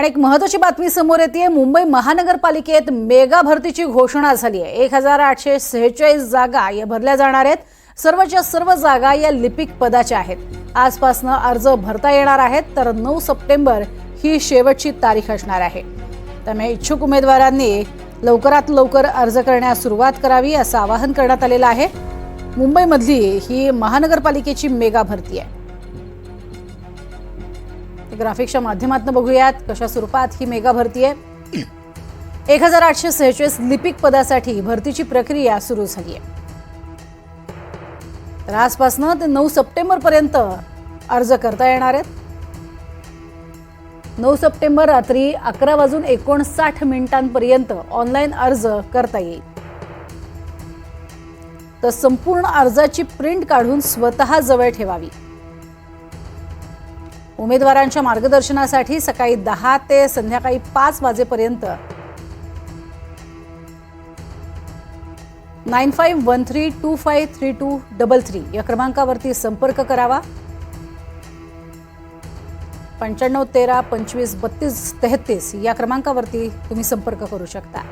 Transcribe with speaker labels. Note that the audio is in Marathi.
Speaker 1: आणि एक महत्वाची बातमी समोर येते मुंबई महानगरपालिकेत मेगा भरतीची घोषणा झाली आहे. एक हजार आठशे सेहेचाळीस जागा या भरल्या जाणार आहेत. सर्वच्या सर्व जागा या लिपिक पदाच्या आहेत. आजपासनं अर्ज भरता येणार आहेत तर नऊ सप्टेंबर ही शेवटची तारीख असणार आहे. त्यामुळे इच्छुक उमेदवारांनी लवकरात लवकर अर्ज करण्यास सुरुवात करावी असं आवाहन करण्यात आलेलं आहे. मुंबईमधली ही महानगरपालिकेची मेगा भरती आहे. ग्राफिक्सच्या माध्यमातून बघूयात कशा स्वरूपात ही मेगा भरती आहे एक हजार आठशे सेहेचाळीस लिपिक पदासाठी भरतीची प्रक्रिया सुरू झाली आहे तर आजपासनं ते नऊ सप्टेंबर पर्यंत अर्ज करता येणार आहेत. नऊ सप्टेंबर रात्री अकरा वाजून एकोणसाठ मिनिटांपर्यंत ऑनलाईन अर्ज करता येईल. तर संपूर्ण अर्जाची प्रिंट काढून स्वतः जवळ ठेवावी. उमेदवारांच्या मार्गदर्शनासाठी सकाळी दहा ते संध्याकाळी पाच वाजेपर्यंत nine five one three two five three two double three या क्रमांकावरती संपर्क करावा. पंच्याण्णव तेरा पंचवीस बत्तीस तेहतीस या क्रमांकावरती तुम्ही संपर्क करू शकता.